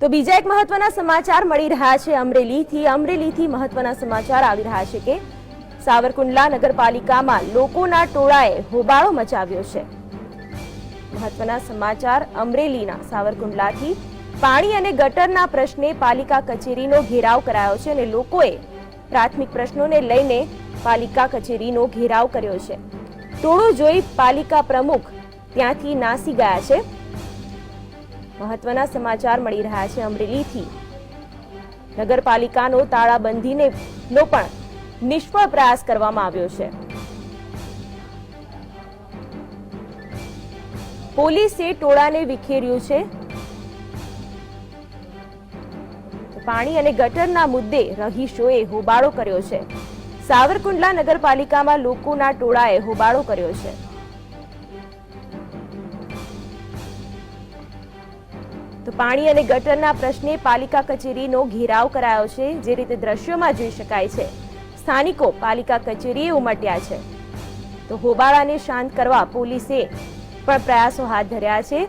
તો બીજા એક મહત્વના સમાચાર મળી રહ્યા છે અમરેલીથી. અમરેલીથી મહત્વના સમાચાર આવી રહ્યા છે કે સાવરકુંડલા નગરપાલિકામાં લોકોના ટોળાએ હોબાળો મચાવ્યો છે. મહત્વના સમાચાર અમરેલીના સાવરકુંડલાથી. પાણી અને ગટરના પ્રશ્ને પાલિકા કચેરીનો ઘેરાવ કરાયો છે અને લોકોએ પ્રાથમિક પ્રશ્નોને લઈને પાલિકા કચેરીનો ઘેરાવ કર્યો છે. ટોળું જોઈ પાલિકા પ્રમુખ ત્યાંથી નાસી ગયા છે. મહત્વના સમાચાર મળી રહ્યા છે અમરેલીથી. નગરપાલિકાનો તાળાબંધીને નો પણ નિષ્ફળ પ્રયાસ કરવામાં આવ્યો છે. પોલીસે ટોળાને વિખેર્યું છે. પાણી અને ગટરના મુદ્દે રહીશોએ હોબાળો કર્યો છે. સાવરકુંડલા નગરપાલિકામાં લોકોના ટોળાએ હોબાળો કર્યો છે. તો પાણી અને ગટરના પ્રશ્ને પાલિકા કચેરીનો ઘેરાવ કરાયો છે, જે રીતે દ્રશ્યોમાં જોઈ શકાય છે. સ્થાનિકો પાલિકા કચેરીએ ઉમટ્યા છે. તો હોબાળાને શાંત કરવા પોલીસે પણ પ્રયાસો હાથ ધર્યા છે.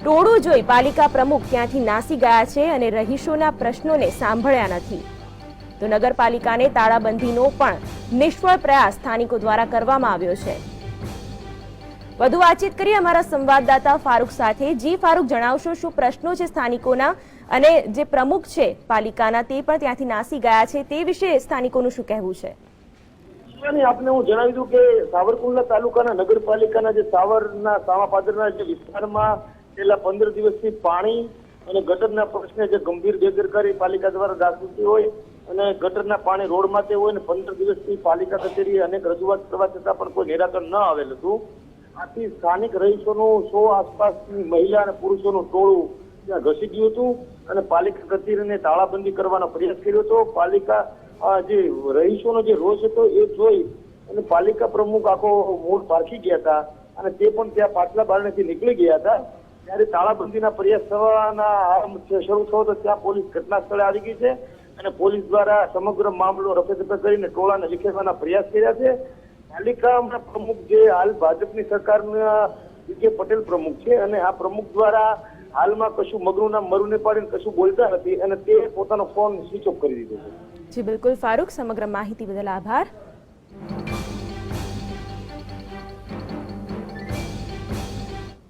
ટોળું જોઈ પાલિકા પ્રમુખ ત્યાંથી નાસી ગયા છે અને રહીશોના પ્રશ્નોને સાંભળ્યા નથી. તો નગરપાલિકાને તાળાબંધીનો પણ નિષ્ફળ પ્રયાસ સ્થાનિકો દ્વારા કરવામાં આવ્યો છે. વધુ વાતચીત કરીએ અમારા સંવાદદાતા ફારૂક સાથે. જી ફારૂક, જણાવશો શું પ્રશ્નો છે સ્થાનિકોના અને જે પ્રમુખ છે પાલિકાના તે પણ ત્યાંથી નાસી ગયા છે. તે વિશે સ્થાનિકોનું શું કહેવું છે? આપને હું જણાવી દઉં કે સાવરકુંડલા તાલુકાના નગરપાલિકાના જે સાવરના સાવાપાદરના જે વિસ્તારમાં છેલ્લા પંદર દિવસથી પાણી અને ગટરના પ્રશ્ને જે ગંભીર બેદરકારી પાલિકા દ્વારા દાખવતી હોય અને ગટરના પાણી રોડ માટે હોય ને પંદર દિવસથી પાલિકા કચેરીએ અનેક રજૂઆત કરવા છતાં પણ કોઈ નિરાકરણ ન આવેલ હતું. આથી સ્થાનિક રહીશોનું સો આસપાસની મહિલા અને પુરુષોનું ટોળું ત્યાં ઘસી ગયું હતું અને પાલિકા કચેરીને તાળાબંધી કરવાનો પ્રયાસ કર્યો હતો. પાલિકા જે રહીશોનો જે રોષ હતો એ જોઈ અને પાલિકા પ્રમુખ આખો મૂળ પારખી ગયા હતા અને તે પણ ત્યાં પાછલા બારણેથી નીકળી ગયા હતા. ત્યારે તાળાબંધીના પ્રયાસ થવાના શરૂ થયો તો ત્યાં પોલીસ ઘટના સ્થળે આવી ગઈ છે અને પોલીસ દ્વારા સમગ્ર મામલો રફેદફે કરીને ટોળાને વિખેરવાના પ્રયાસ કર્યા છે. પાલિકાના પ્રમુખ જે હાલ ભાજપની સરકારના વિજય પટેલ પ્રમુખ છે અને આ પ્રમુખ દ્વારા હાલમાં કશું મગનું નામ મરુને પાડીને કશું બોલતા નથી અને તે પોતાનો ફોન સ્વિચ ઓફ કરી દીધો છે. જી, બિલકુલ. ફારૂક, સમગ્ર માહિતી બદલ આભાર.